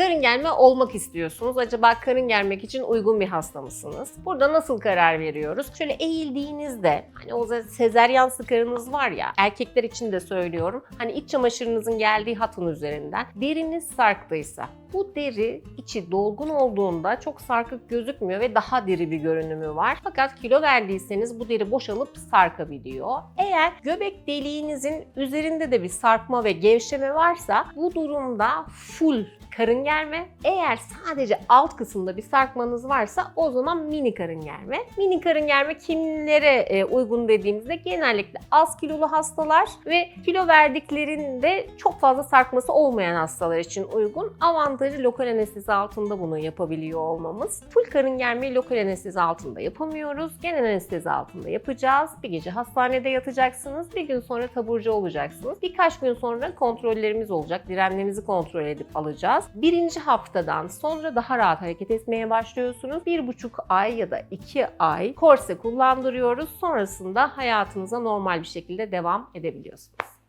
Karın germe olmak istiyorsunuz. Acaba karın germek için uygun bir hasta mısınız? Burada nasıl karar veriyoruz? Şöyle eğildiğinizde hani o sezeryan sıkarınız var ya erkekler için de söylüyorum. Hani iç çamaşırınızın geldiği hatın üzerinden deriniz sarktıysa bu deri içi dolgun olduğunda çok sarkık gözükmüyor ve daha diri bir görünümü var. Fakat kilo verdiyseniz bu deri boşalıp sarkabiliyor. Eğer göbek deliğinizin üzerinde de bir sarkma ve gevşeme varsa bu durumda full karın germe. Eğer sadece alt kısımda bir sarkmanız varsa o zaman mini karın germe. Mini karın germe kimlere e, uygun dediğimizde genellikle az kilolu hastalar ve kilo verdiklerinde çok fazla sarkması olmayan hastalar için uygun. Avantajı lokal anestezi altında bunu yapabiliyor olmamız. Full karın germeyi lokal anestezi altında yapamıyoruz. Genel anestezi altında yapacağız. Bir gece hastanede yatacaksınız. Bir gün sonra taburcu olacaksınız. Birkaç gün sonra kontrollerimiz olacak. Direnlerinizi kontrol edip alacağız. Birinci haftadan sonra daha rahat hareket etmeye başlıyorsunuz. Bir buçuk ay ya da iki ay korse kullandırıyoruz. Sonrasında hayatınıza normal bir şekilde devam edebiliyorsunuz.